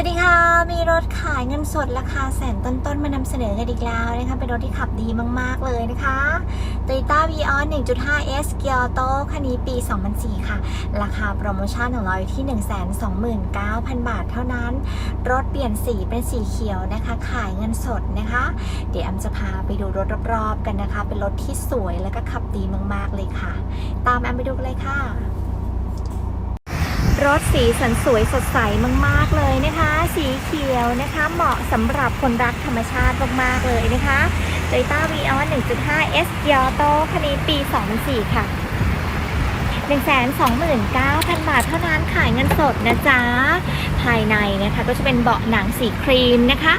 วัสดีค่ะ มีรถขายเงินสดราคาแสนต้นๆ มานำเสนอกันอีกแล้วนะคะ เป็นรถที่ขับดีมากๆเลยนะคะ Toyota Vios 1.5 S กียร์โตคันนี้ปี 2004 ค่ะ ราคาโปรโมชั่นของเราอยู่ที่ 129,000 บาทเท่านั้น รถเปลี่ยนสีเป็นสีเขียวนะคะ ขายเงินสดนะคะ เดี๋ยวแอมจะพาไปดูรถรอบๆ กันนะคะ เป็นรถที่สวยแล้วก็ขับดีมากๆเลยค่ะ ตามแอมไปดูกันเลยค่ะ รถสีสันสวยสดใสมาก ๆ เลยนะคะ สีเขียวนะคะเหมาะสำหรับคนรักธรรมชาติมาก ๆ เลยนะคะ Toyota Vios 1.5 S y a t o คันนี้ปี 2004 ค่ะ 129,000 บาทเท่านั้นขายเงินสดนะจ๊ะ ภายในนะคะก็จะเป็นเบาะหนังสีครีมนะคะ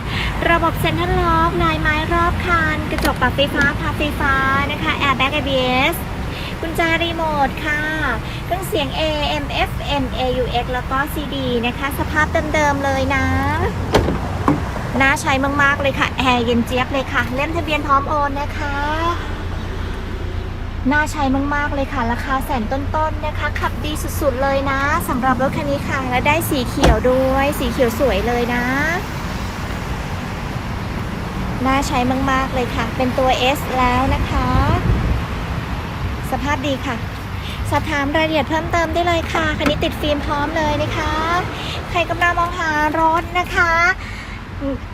ระบบเซ็นทรัลล็อกลายไม้รอบคัน กระจกปรับไฟฟ้าพับไฟฟ้านะคะ Airbag ABS กุญแจรีโมทค่ะเครื่องเสียง AM FM AUX แล้วก็ CD นะคะ สภาพเดิมๆเลยนะน่าใช้มากๆเลยค่ะ แอร์เย็นเจี๊ยบเลยค่ะ เล่มทะเบียนพร้อมโอนนะคะน่าใช้มากๆเลยค่ะ ราคาแสนต้นๆนะคะ ขับดีสุดๆเลยนะสำหรับรถคันนี้ค่ะ และได้สีเขียวด้วย สีเขียวสวยเลยนะ น่าใช้มากๆเลยค่ะ เป็นตัว S แล้วนะคะ สภาพดีค่ะ สอบถามรายละเอียดเพิ่มเติมได้เลยค่ะ คันนี้ติดฟิล์มพร้อมเลยนะคะ ใครกำลังมองหารถนะคะ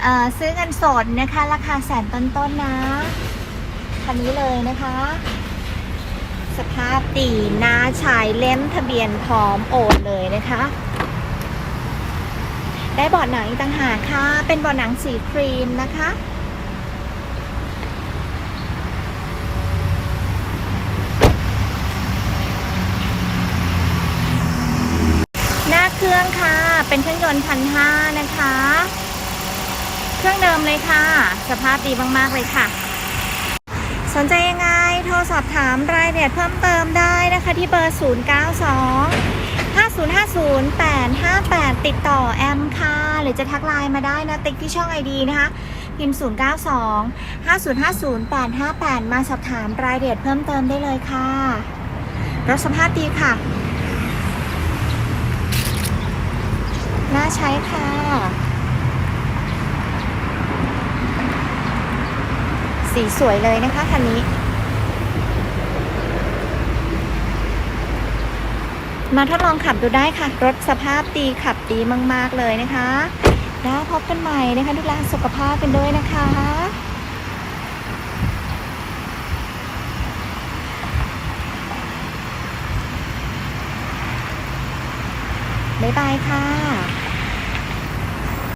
เอ่อซื้อเงินสดนะคะ ราคาแสนต้นๆนะคันนี้เลยนะคะ สภาพดีหน้าชายเล่มทะเบียนพร้อมโอนเลยนะคะ ได้บาะหนังอีกต่างหากค่ะ เป็นบาะหนังสีครีมนะคะ หน้า เครื่องค่ะ เป็นเครื่องยนต์พันห้านะคะ เครื่องเดิมเลยค่ะ สภาพดีมากๆเลยค่ะ สนใจยังไง โทรสอบถามรายละเอียดเพิ่มเติมได้นะคะที่เบอร์ 092 5050 858 ติดต่อแอมค่ะ หรือจะทักไลน์มาได้นะ ติ๊กที่ช่อง ID นะคะ พิมพ์ 092 5050 858 มาสอบถามรายละเอียดเพิ่มเติมได้เลยค่ะ รถสภาพดีค่ะาใช้ค่ะ สีสวยเลยนะคะคันนี้ มาทดลองขับดูได้ค่ะ รถสภาพดีขับดีมาก ๆ เลยนะคะ แล้วพบกันใหม่นะคะดูแลสุขภาพกันด้วยนะคะบ๊ายบายค่ะ